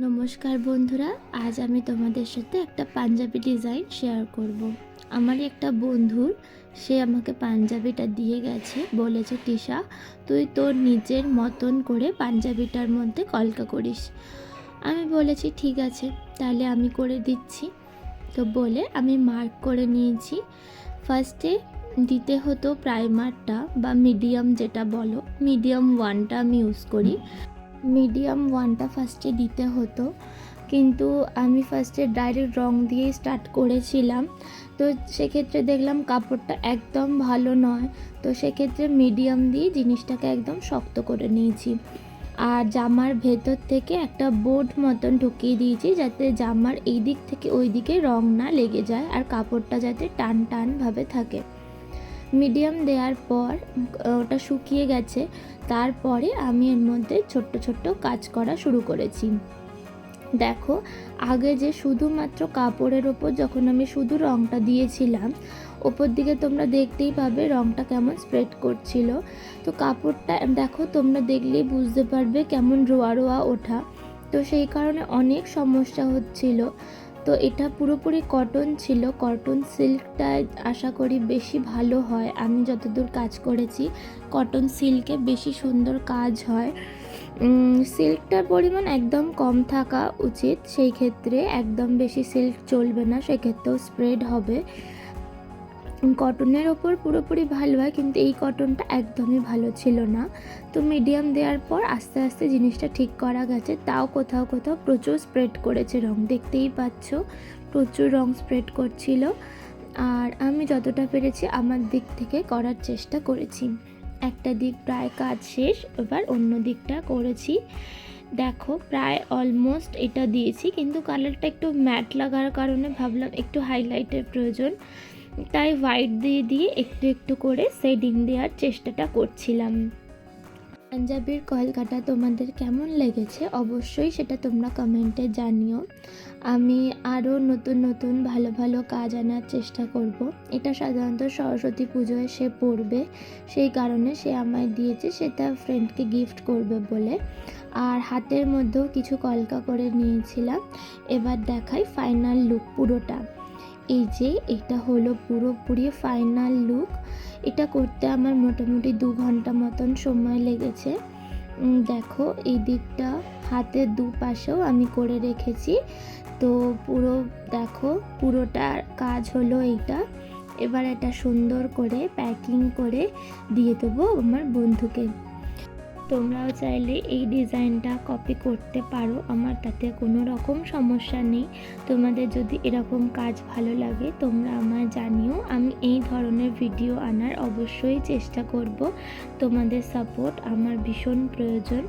নমস্কার বন্ধুরা, আজ আমি তোমাদের সাথে একটা পাঞ্জাবি ডিজাইন শেয়ার করব। আমার একটা বন্ধুর, সে আমাকে পাঞ্জাবিটা দিয়ে গেছে, বলেছে, টিশা, তুই তোর নিজের মতন করে পাঞ্জাবিটার মধ্যে কলকা করিস। আমি বলেছি, ঠিক আছে, তাহলে আমি করে দিচ্ছি। তো বলে আমি মার্ক করে নিয়েছি। ফার্স্টে দিতে হতো প্রাইমারটা বা মিডিয়াম যেটা বলো মিডিয়াম ওয়ানটা আমি ইউজ করি। মিডিয়াম ওয়ানটা ফার্স্টে দিতে হতো। কিন্তু আমি ফার্স্টে ডাইরেক্ট রং দিয়েই স্টার্ট করেছিলাম। তো সেক্ষেত্রে দেখলাম কাপড়টা একদম ভালো নয়। তো সেক্ষেত্রে মিডিয়াম দিয়ে জিনিসটাকে একদম শক্ত করে নিয়েছি। আর জামার ভেতর থেকে একটা বোর্ড মতন ঢুকিয়ে দিয়েছি যাতে জামার এই দিক থেকে ওই দিকে রং না লেগে যায় আর কাপড়টা যাতে টান টানভাবে থাকে। মিডিয়াম দেওয়ার পর, ওটা শুকিয়ে গেছে। তারপরে আমি এর মধ্যে ছোট্ট ছোট্ট কাজ করা শুরু করেছি। দেখো, আগে যে শুধুমাত্র কাপড়ের ওপর যখন আমি শুধু রঙটা দিয়েছিলাম, ওপর দিকে তোমরা দেখতেই পাবে রঙটা কেমন স্প্রেড করছিল। তো কাপড়টা, দেখো, তোমরা দেখলেই বুঝতে পারবে কেমন রোয়া রোয়া ওঠা। তো সেই কারণে অনেক সমস্যা হচ্ছিল। তো এটা পুরোপুরি কটন ছিল। কটন সিল্কটা আশা করি বেশি ভালো হয়। আমি যতদূর কাজ করেছি কটন সিল্কে বেশি সুন্দর কাজ হয়। সিল্কটার পরিমাণ একদম কম থাকা উচিত। সেই ক্ষেত্রে একদম বেশি সিল্ক চলবে না, সেক্ষেত্রেও স্প্রেড হবে। কটনের ওপর পুরোপুরি ভালো হয়, কিন্তু এই কটনটা একদমই ভালো ছিল না। তো মিডিয়াম দেওয়ার পর আস্তে আস্তে জিনিসটা ঠিক করা গেছে। তাও কোথাও কোথাও প্রচুর স্প্রেড করেছে রং, দেখতেই পাচ্ছ? প্রচুর রং স্প্রেড করছিল। আর আমি যতটা পেরেছি আমার দিক থেকে করার চেষ্টা করেছি। একটা দিক প্রায় কাজ শেষ, এবার অন্য দিকটা করেছি। দেখো, প্রায় অলমোস্ট এটা দিয়েছি, কিন্তু কালারটা একটু ম্যাট লাগার কারণে ভাবলাম একটু হাইলাইটের প্রয়োজন। তাই হোয়াইট দিয়ে দিয়ে একটু একটু করে শেডিং দেওয়ার চেষ্টাটা করছিলাম। পাঞ্জাবির কলকাটা তোমাদের কেমন লেগেছে? অবশ্যই সেটা তোমরা কমেন্টে জানিও। আমি আরও নতুন নতুন ভালো ভালো কাজ আনার চেষ্টা করব। এটা সাধারণত সরস্বতী পুজোয় সে পড়বে, সেই কারণে সে আমায় দিয়েছে সে তার ফ্রেন্ডকে গিফট করবে বলে। আর হাতের মধ্যেও কিছু কলকা করে নিয়েছিলাম। এবার দেখাই ফাইনাল লুক পুরোটা। এই যে এটা হলো পুরোপুরি ফাইনাল লুক এটা করতে আমার মোটামুটি দু ঘণ্টা মতন সময় লেগেছে। দেখো, এই দিকটা হাতের দুপাশেও আমি করে রেখেছি। তো পুরো, দেখো পুরোটার কাজ হলো এইটা। এবার এটা সুন্দর করে প্যাকিং করে দিয়ে দেবো আমার বন্ধুকে। তোমরাও চাইলে এই ডিজাইনটা কপি করতে পারো, আমার তাতে কোনো রকম সমস্যা নেই। তোমাদের যদি এরকম কাজ ভালো লাগে, তোমরা আমায় জানিও। আমি এই ধরনের ভিডিও আনার অবশ্যই চেষ্টা করব। তোমাদের সাপোর্ট আমার ভীষণ প্রয়োজন।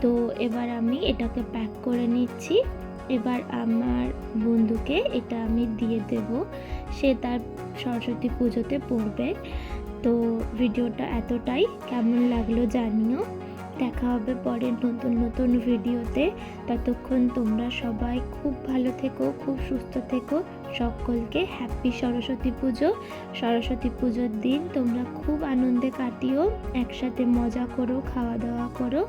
তো এবার আমি এটাকে প্যাক করে নিচ্ছি। এবার আমার বন্ধুকে এটা আমি দিয়ে দেব। সে তার সরস্বতী পুজোতে পড়বে। তো ভিডিওটা এতটাই। কেমন লাগল জানিও। দেখা হবে পরের নতুন নতুন ভিডিওতে। ততক্ষণ তোমরা সবাই খুব ভালো থেকো, খুব সুস্থ থেকো। সকলকে হ্যাপি সরস্বতী পুজো। সরস্বতী পুজোর দিন তোমরা খুব আনন্দে কাটিও, একসাথে মজা করো খাওয়া দাওয়া করো।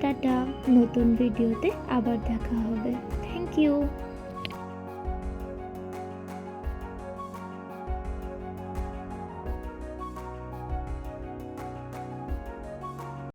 টাটা, নতুন ভিডিওতে আবার দেখা হবে। Thank you